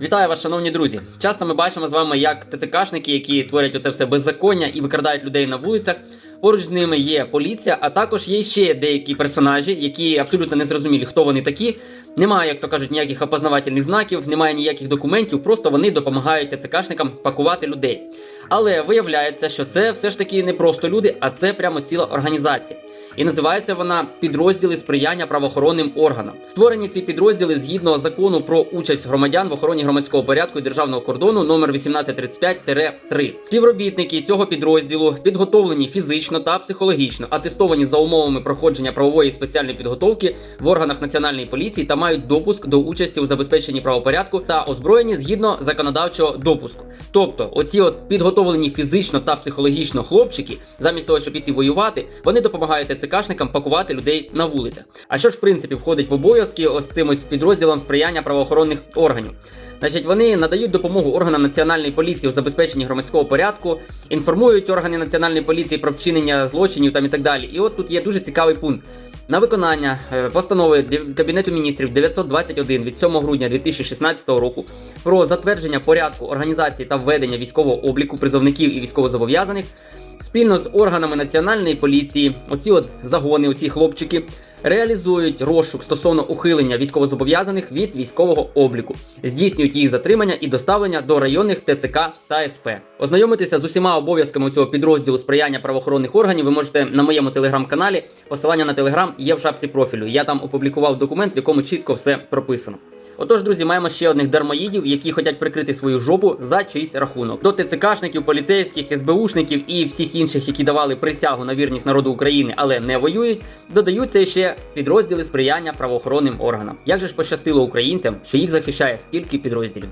Вітаю вас, шановні друзі. Часто ми бачимо з вами, як ТЦКшники, які творять оце все беззаконня і викрадають людей на вулицях. Поруч з ними є поліція, а також є ще деякі персонажі, які абсолютно не зрозумілі, хто вони такі. Немає, як то кажуть, ніяких опознавательних знаків, немає ніяких документів, просто вони допомагають ТЦКшникам пакувати людей. Але виявляється, що це все ж таки не просто люди, а це прямо ціла організація. І називається вона підрозділи сприяння правоохоронним органам. Створені ці підрозділи згідно закону про участь громадян в охороні громадського порядку і державного кордону номер 1835-3. Співробітники цього підрозділу підготовлені фізично та психологічно, атестовані за умовами проходження правової спеціальної підготовки в органах національної поліції та мають допуск до участі у забезпеченні правопорядку та озброєні згідно законодавчого допуску. Тобто, оці от підготовлені фізично та психологічно хлопчики, замість того, щоб іти воювати, вони допомагають ТЦКшникам пакувати людей на вулицях. А що ж в принципі входить в обов'язки ось цим ось підрозділом сприяння правоохоронних органів? Значить, вони надають допомогу органам національної поліції у забезпеченні громадського порядку, інформують органи національної поліції про вчинення злочинів там і так далі. І от тут є дуже цікавий пункт. На виконання е, постанови Кабінету міністрів 921 від 7 грудня 2016 року про затвердження порядку організації та введення військового обліку призовників і військовозобов'язаних спільно з органами національної поліції, оці от загони, оці хлопчики. Реалізують розшук стосовно ухилення військовозобов'язаних від військового обліку, здійснюють їх затримання і доставлення до районних ТЦК та СП. Ознайомитися з усіма обов'язками цього підрозділу сприяння правоохоронних органів ви можете на моєму телеграм-каналі. Посилання на телеграм є в шапці профілю. Я там опублікував документ, в якому чітко все прописано. Отож, друзі, маємо ще одних дармоїдів, які хочуть прикрити свою жопу за чийсь рахунок. До ТЦКшників, поліцейських, СБУшників і всіх інших, які давали присягу на вірність народу України, але не воюють, додаються ще підрозділи сприяння правоохоронним органам. Як же ж пощастило українцям, що їх захищає стільки підрозділів?